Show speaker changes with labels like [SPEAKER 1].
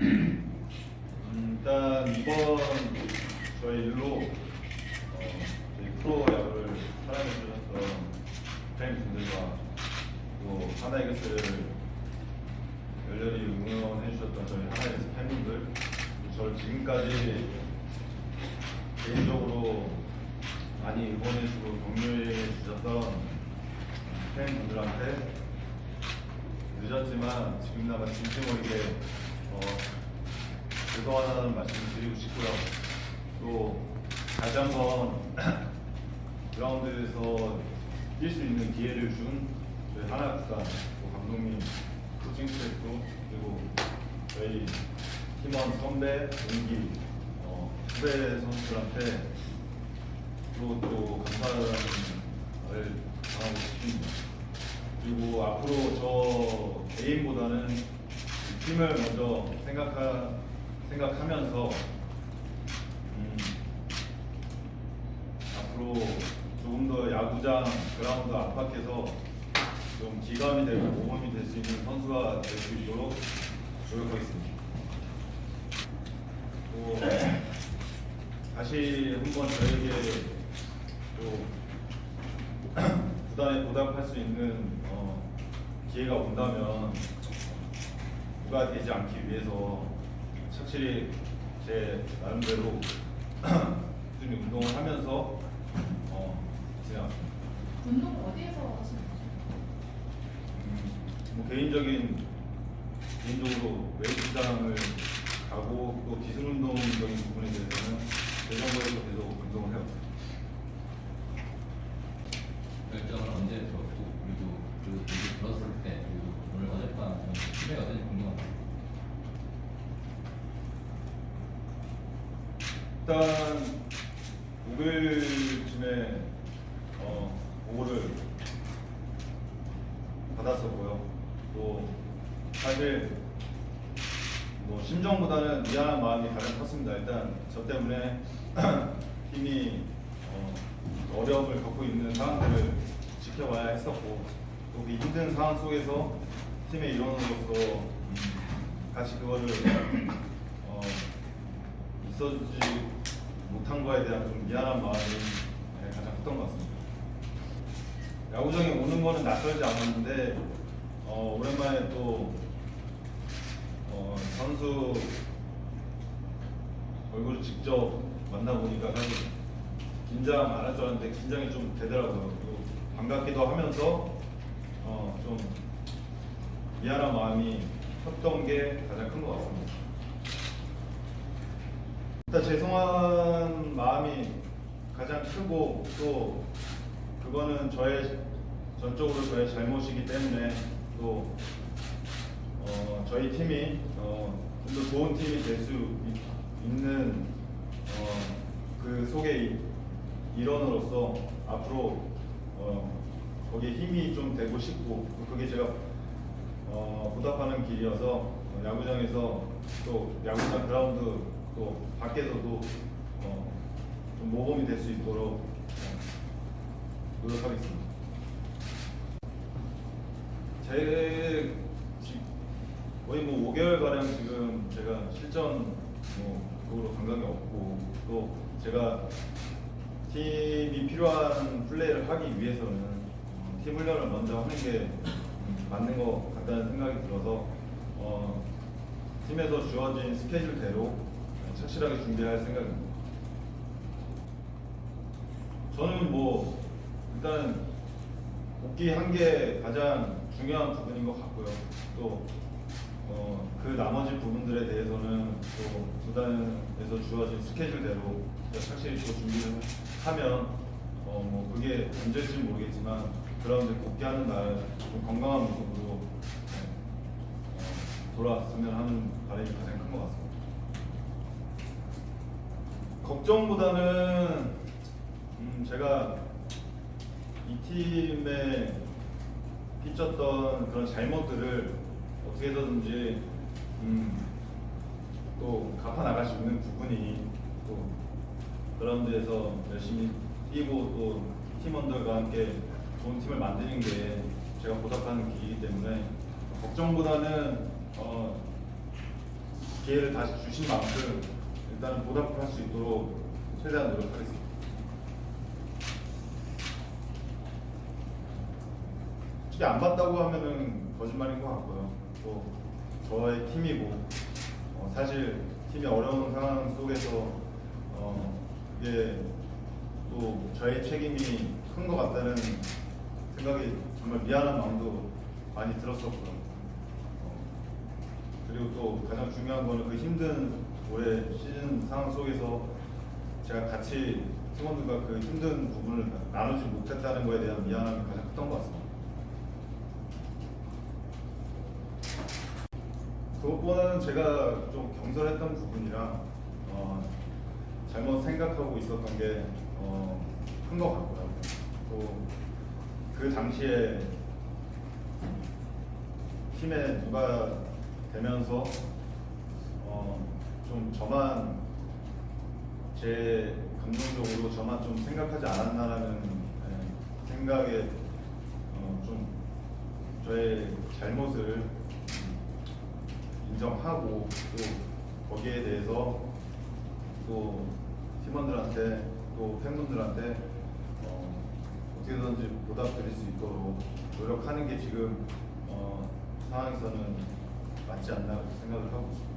[SPEAKER 1] 음, 일단 이번 저희 일로 어, 저희 프로 야구를 사랑해주셨던 팬분들과 또 하나이글스를 열렬히 응원해주셨던 저희 하나이글스 팬분들 그리고 저를 지금까지 개인적으로 많이 응원해주고 격려해주셨던 팬분들한테 늦었지만 지금 나가 진심 어리게 어, 죄송하다는 말씀을 드리고 싶고요. 또 다시 한번 그라운드에서 뛸 수 있는 기회를 준 저희 하나국가 또 감독님, 코칭 스태프도 그리고 저희 팀원 선배, 동기, 어, 후배 선수들한테 또, 말을 전하고 싶습니다. 그리고 앞으로 저 개인보다는 이 팀을 먼저 생각하, 생각하면서 음, 앞으로 조금 더 야구장 그라운드 안팎에서 좀 기감이 되고 모범이 될 수 있는 선수가 될 수 있도록 노력하겠습니다. 또 다시 한번 저에게 또 구단에 보답할 수 있는 어, 기회가 온다면 누 가 되지 않기 위해서 확실히 제 나름대로 꾸준히 운동을 하면서 어, 지내왔습니다.
[SPEAKER 2] 운동 어디에서 하시는 거죠?
[SPEAKER 1] 음, 뭐 개인적인 개인적으로 웨이트장을 가고 또 기술 운동적인 부분에 대해서는 대전거에서 계속 운동을 해왔습니다.
[SPEAKER 3] 결정을 언제 들었고 그리고 그 들었을 때 그리고 오늘 어젯밤 좀 심해가 어떤지 궁금합니다.
[SPEAKER 1] 일단 목요일쯤에 어, 보고를 받았었고요. 또 사실 뭐 심정보다는 미안한 마음이 가장 컸습니다. 일단 저 때문에 팀이 어, 어려움을 겪고 있는 상황들을 지켜봐야 했었고 또 그 힘든 상황 속에서 팀의 일원으로서 음, 같이 그거를 어, 있어주지 못한 거에 대한 좀 미안한 마음이 네, 가장 컸던 것 같습니다. 야구장에 오는 거는 낯설지 않았는데 어, 오랜만에 또 어, 선수 얼굴을 직접 만나보니까 사실 긴장 안 할 줄 알았는데 긴장이 좀 되더라고요. 그리고 반갑기도 하면서 어, 좀 미안한 마음이 컸던 게 가장 큰 것 같습니다. 일단 죄송한 마음이 가장 크고 또 그거는 저의 전적으로 저의 잘못이기 때문에 또 어, 저희 팀이 어, 좀 더 좋은 팀이 될 수 있는 어, 그 속의 일원으로서 앞으로 어, 거기에 힘이 좀 되고 싶고 또 그게 제가 어, 보답하는 길이어서 어, 야구장에서 또 야구장 그라운드 또 밖에서도 어, 좀 모범이 될 수 있도록 어, 노력하겠습니다. 제 지- 거의 뭐 5개월 가량 지금 제가 실전 뭐 그거로 감각이 없고 또 제가 팀이 필요한 플레이를 하기 위해서는 어, 팀 훈련을 먼저 하는 게 음, 맞는 것 같다는 생각이 들어서 어, 팀에서 주어진 스케줄대로 착실하게 준비할 생각입니다. 저는 뭐 일단 복귀 한 게 가장 중요한 부분인 것 같고요. 또 어, 그 나머지 부분들에 대해서는 또 구단에서 주어진 스케줄대로 확실히 또 준비를 하면 어, 뭐 그게 언제일지 모르겠지만 그라운드 복귀하는 날 좀 건강한 모습으로 네, 어, 돌아왔으면 하는 바람이 가장 큰 것 같습니다. 걱정보다는 음, 제가 이 팀에 삐쳤던 그런 잘못들을 어떻게 해서든지 음, 또 갚아 나갈 수 있는 부분이 또 그라운드에서 열심히 뛰고 또 팀원들과 함께 좋은 팀을 만드는 게 제가 보답하는 길이기 때문에 걱정보다는 어, 기회를 다시 주신 만큼 일단은 보답을 할 수 있도록 최대한 노력하겠습니다. 솔직히 안 봤다고 하면은 거짓말인 것 같고요. 또 저의 팀이고 어, 사실 팀이 어려운 상황 속에서 어, 이게 또 저의 책임이 큰 것 같다는 생각이 정말 미안한 마음도 많이 들었었고요. 어, 그리고 또 가장 중요한 거는 그 힘든 올해 시즌 상황 속에서 제가 같이 팀원들과 그 힘든 부분을 나누지 못했다는 거에 대한 미안함이 가장 컸던 것 같습니다. 그것보다는 제가 좀 경솔했던 부분이랑 어, 잘못 생각하고 있었던 게 어, 큰 것 같고요. 또 그 당시에 팀에 누가 되면서 어, 좀 저만 제 감정적으로 저만 좀 생각하지 않았나라는 예, 생각에 어, 좀 저의 잘못을 인정하고 또 거기에 대해서 또 팀원들한테 또 팬분들한테 어, 어떻게든지 보답드릴 수 있도록 노력하는 게 지금 어, 상황에서는 맞지 않나 생각을 하고 있습니다.